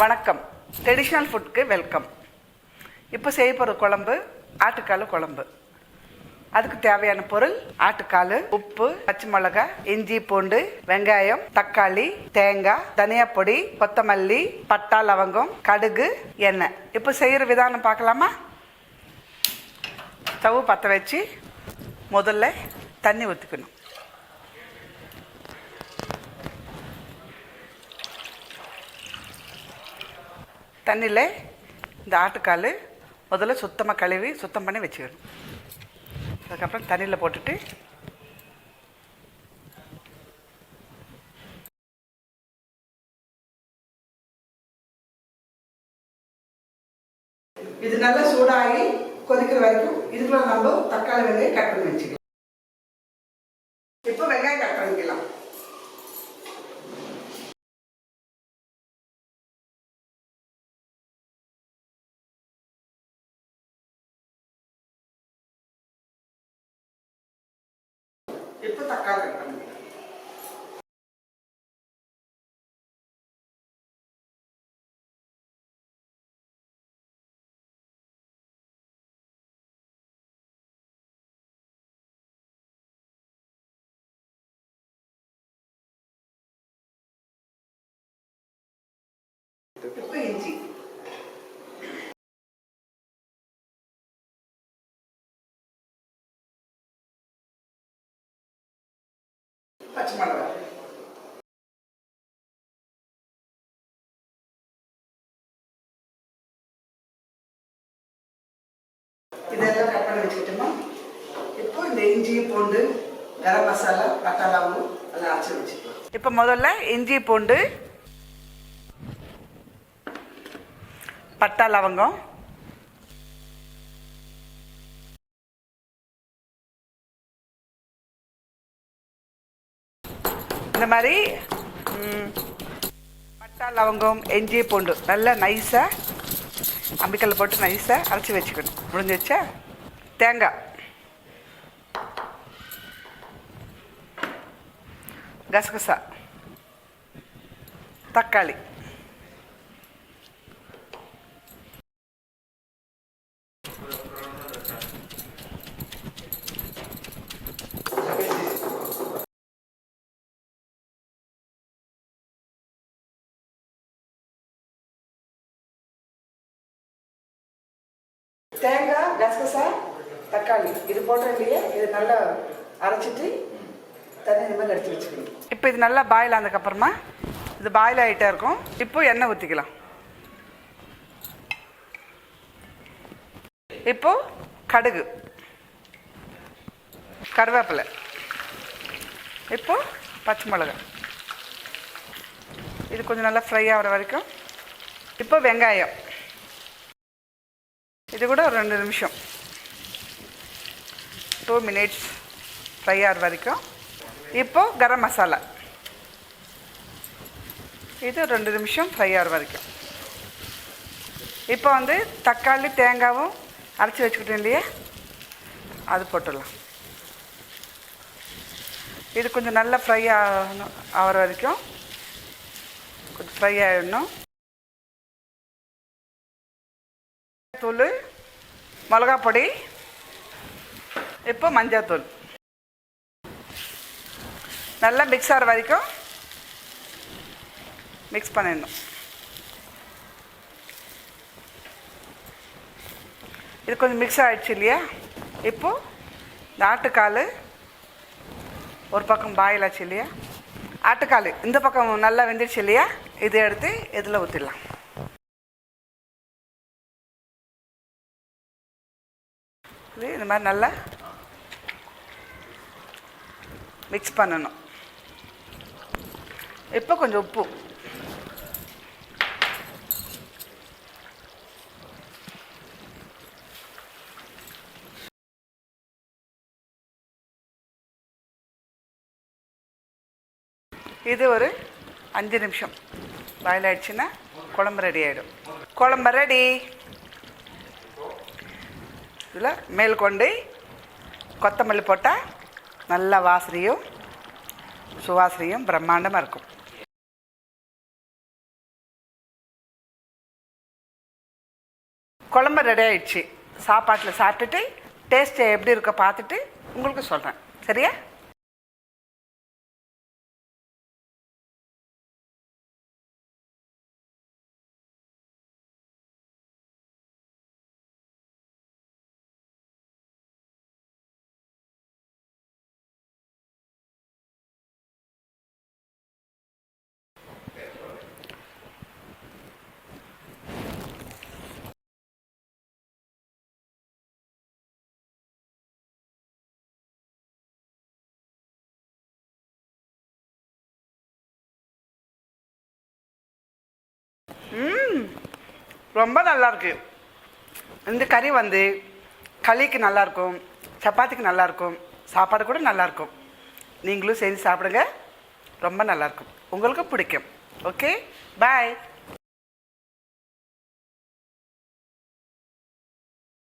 வணக்கம். Traditional ஃபுட்க்கு welcome இப்போ செய்ய போகிற குழம்பு ஆட்டுக்கால் குழம்பு. அதுக்கு தேவையான பொருள் ஆட்டுக்கால் உப்பு பச்சை மிளகாய் இஞ்சி பூண்டு வெங்காயம் தக்காளி தேங்காய் தனியா பொடி கொத்தமல்லி பட்டா லவங்கம் கடுகு எண்ணெய். இப்போ செய்கிற விதானம் பார்க்கலாமா? ஸ்டவ் பற்ற வச்சு முதல்ல தண்ணி ஊற்றிக்கணும் தண்ணியில் இந்த ஆட்டுக்கால் முதல்ல சுத்தமாக கழுவி சுத்தம் பண்ணி வச்சுக்கணும். அதுக்கப்புறம் தண்ணியில் போட்டுட்டு இது நல்லா சூடாகி கொதிக்கிற வரைக்கும் இதுக்குள்ள நம்ம தக்காளி வெங்காயம் கட் பண்ணி வச்சுக்கலாம். இப்போ வெங்காயம் கட் பண்ணிக்கலாம். இப்போ தக்காளி பச்சை இதெல்லாம் கட் பண்ணி வச்சுக்கிட்டோமா? இப்போ இந்த இஞ்சி பூண்டு கரம் மசாலா லவங்கம் எல்லாம் அரைச்சி வச்சுக்கலாம். இப்போ முதல்ல இஞ்சி பூண்டு பட்டா லவங்கம். இந்த மாதிரி ம், பட்டா லவங்கம் இஞ்சி பூண்டு நல்லா நைஸாக அம்பிக்கல்ல போட்டு நைஸாக அரைச்சி வச்சுக்கணும். முடிஞ்சிச்சா தேங்காய். கசகசா. தக்காளி. தேங்காய் கசகசா தக்காளி. இது போடுறோம் இல்லையா இது நல்லா அரைச்சிட்டு தண்ணி இந்த மாதிரி எடுத்து வச்சுக்கணும். இப்போ இது நல்லா பாயில் ஆனதுக்கப்புறமா இது பாயில் ஆகிட்டே இருக்கும். இப்போ எண்ணெய் ஊற்றிக்கலாம் இப்போ கடுகு. கருவேப்பிலை. இப்போ பச்சை மிளகாய். இது கொஞ்சம் நல்லா ஃப்ரை ஆகிற வரைக்கும். இப்போ வெங்காயம். இது கூட ஒரு ரெண்டு நிமிஷம். டூ மினிட்ஸ் ஃப்ரை ஆகிற வரைக்கும். இப்போது கரம் மசாலா. இது ரெண்டு நிமிஷம் ஃப்ரை ஆகிற வரைக்கும். இப்போ வந்து தக்காளி தேங்காவும் அரைச்சி வச்சுக்கிட்டேன் இல்லையா? அது போட்டுடலாம். இது கொஞ்சம் நல்லா ஃப்ரை ஆகணும் ஆகிற வரைக்கும். கொஞ்சம் ஃப்ரை ஆகிடணும் தூள் மிளகா பொடி இப்போ மஞ்சத்தூள் நல்லா மிக்ஸ் ஆகிற வரைக்கும் மிக்ஸ் பண்ணிடணும். இது கொஞ்சம் மிக்ஸ் ஆகிடுச்சு இல்லையா? இப்போது இந்த ஆட்டுக்கால் ஒரு பக்கம் பாயில் ஆச்சு இல்லையா? ஆட்டுக்கால் இந்த பக்கம் நல்லா வெந்துடுச்சு இல்லையா? இதை எடுத்து இதில் ஊற்றிடலாம் இருக்குது. இந்த மாதிரி நல்லா மிக்ஸ் பண்ணணும். இப்போ கொஞ்சம் உப்பு. இது ஒரு அஞ்சு நிமிஷம். பாயில் ஆயிடுச்சுன்னா குழம்பு ரெடி ஆகிடும் குழம்பு ரெடி இதில் மேல்கொண்டு கொத்தமல்லி போட்டால் நல்ல வாசனையும் சுவாசனையும் பிரம்மாண்டமாக இருக்கும். குழம்பு ரெடி ஆயிடுச்சு. சாப்பாட்டில் சாப்பிட்டுட்டு டேஸ்ட்டு எப்படி இருக்க பார்த்துட்டு உங்களுக்கு சொல்கிறேன் சரியா? ரொம்ப நல்லாயிருக்கு இந்த கறி வந்து களிக்கு நல்லாயிருக்கும் சப்பாத்திக்கு நல்லாயிருக்கும் சாப்பாடு கூட நல்லாயிருக்கும் நீங்களும் செஞ்சு சாப்பிடுங்க ரொம்ப நல்லா இருக்கும் உங்களுக்கு பிடிக்கும். Okay bye